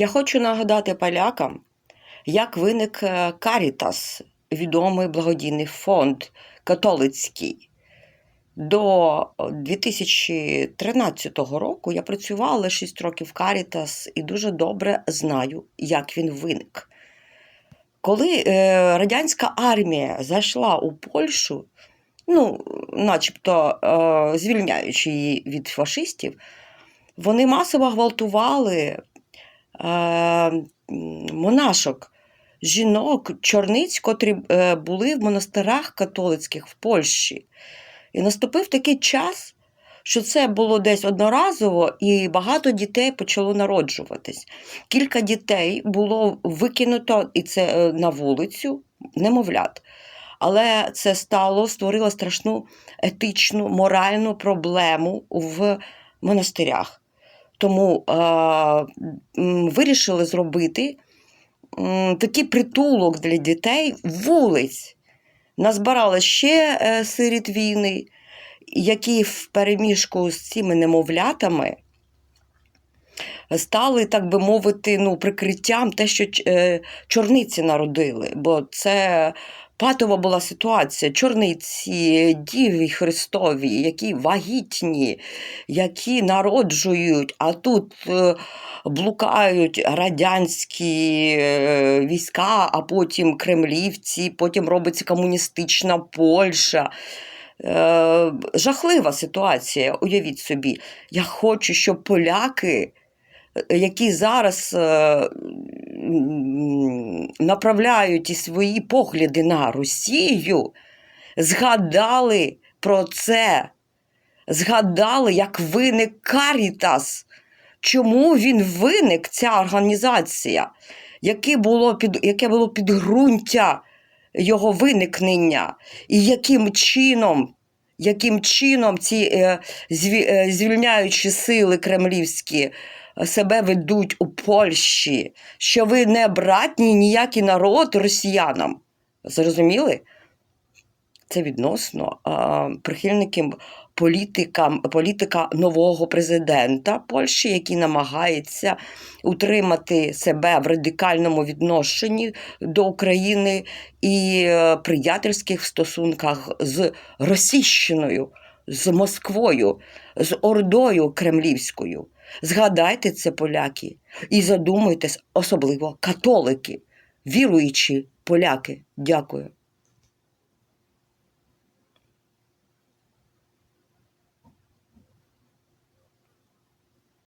Я хочу нагадати полякам, як виник е, Карітас, відомий благодійний фонд католицький. До 2013 року я працювала 6 років в Карітас і дуже добре знаю, як він виник. Коли е, радянська армія зайшла у Польщу, ну, начебто е, звільняючи її від фашистів, вони масово гвалтували монашок, жінок, чорниць, котрі е, були в монастирах католицьких в Польщі. І наступив такий час, що це було десь одноразово, і багато дітей почало народжуватись. Кілька дітей було викинуто і це е, на вулицю, немовлят. Але це стало, створило страшну етичну, моральну проблему в монастирях. Тому е, вирішили зробити такий притулок для дітей вулиць. Назбирали ще е, сиріт війни, які в переміжку з цими немовлятами стали, так би мовити, ну, прикриттям те, що е, чорниці народили. Бо це патова була ситуація. Чорниці, діві Христові, які вагітні, які народжують, а тут е, блукають радянські е, війська, а потім кремлівці, потім робиться комуністична Польща. Е, жахлива ситуація, уявіть собі. Я хочу, щоб поляки, е, які зараз е, направляють і свої погляди на Росію, згадали про це, згадали, як виник Карітас. Чому він виник, ця організація? Яке було, під, яке було підґрунтя його виникнення? І яким чином, яким чином ці е, е, звільняючі сили кремлівські себе ведуть у Польщі? Що ви не братній ніякий народ росіянам? Зрозуміли? Це відносно а, прихильників політика, політика нового президента Польщі, який намагається утримати себе в радикальному відношенні до України і е, приятельських стосунках з Російщиною, з Москвою, з Ордою Кремлівською. Згадайте це, поляки, і задумайтесь, особливо католики, віруючі поляки. Дякую.